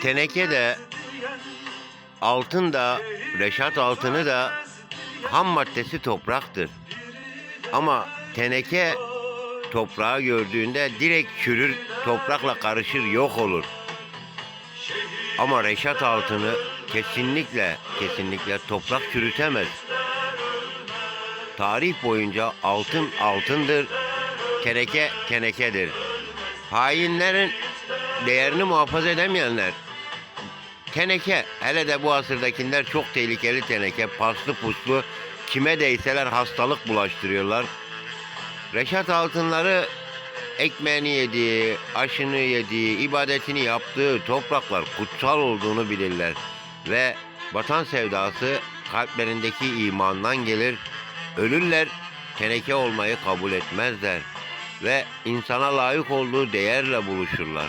teneke de altın da reşat altını da ham maddesi topraktır. Ama teneke toprağı gördüğünde direkt çürür, toprakla karışır, yok olur. Ama reşat altını kesinlikle kesinlikle toprak çürütemez. Tarih boyunca altın altındır, teneke tenekedir. Hainlerin değerini muhafaza edemeyenler teneke hele de bu asırdakiler çok tehlikeli teneke paslı puslu kime değseler hastalık bulaştırıyorlar. Reşat altınları ekmeğini yediği, aşını yediği, ibadetini yaptığı topraklar kutsal olduğunu bilirler. Ve vatan sevdası kalplerindeki imandan gelir. Ölürler, teneke olmayı kabul etmezler. Ve insana layık olduğu değerle buluşurlar.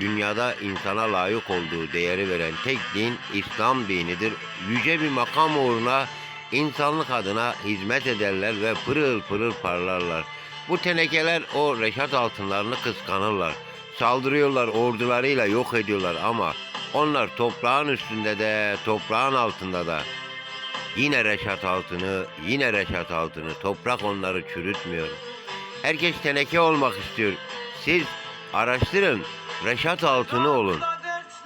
Dünyada insana layık olduğu değeri veren tek din İslam dinidir. Yüce bir makam uğruna insanlık adına hizmet ederler ve pırıl pırıl parlarlar. Bu tenekeler o reşat altınlarını kıskanırlar. Saldırıyorlar ordularıyla yok ediyorlar ama onlar toprağın üstünde de toprağın altında da yine reşat altını yine reşat altını toprak onları çürütmüyor. Herkes teneke olmak istiyor. Siz araştırın reşat altını olun.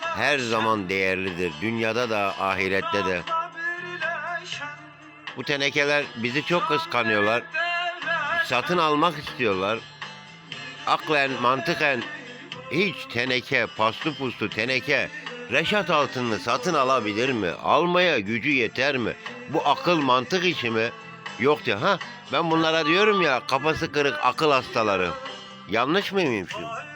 Her zaman değerlidir. Dünyada da ahirette de. Bu tenekeler bizi çok kıskanıyorlar. Satın almak istiyorlar. Aklen, mantıken hiç teneke, paslı puslu teneke, reşat altını satın alabilir mi? Almaya gücü yeter mi? Bu akıl mantık işi mi? Yok diyor. Ha ben bunlara diyorum ya kafası kırık akıl hastaları. Yanlış mıyım şimdi?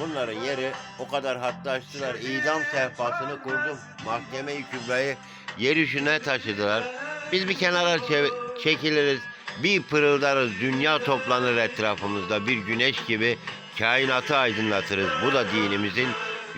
Bunların yeri o kadar hatta açtılar. İdam sehpasını kurdum. Mahkeme-i Kübra'yı yeryüzüne taşıdılar. Biz bir kenara çe- çekiliriz. Bir pırıldarız. Dünya toplanır etrafımızda. Bir güneş gibi kainatı aydınlatırız. Bu da dinimizin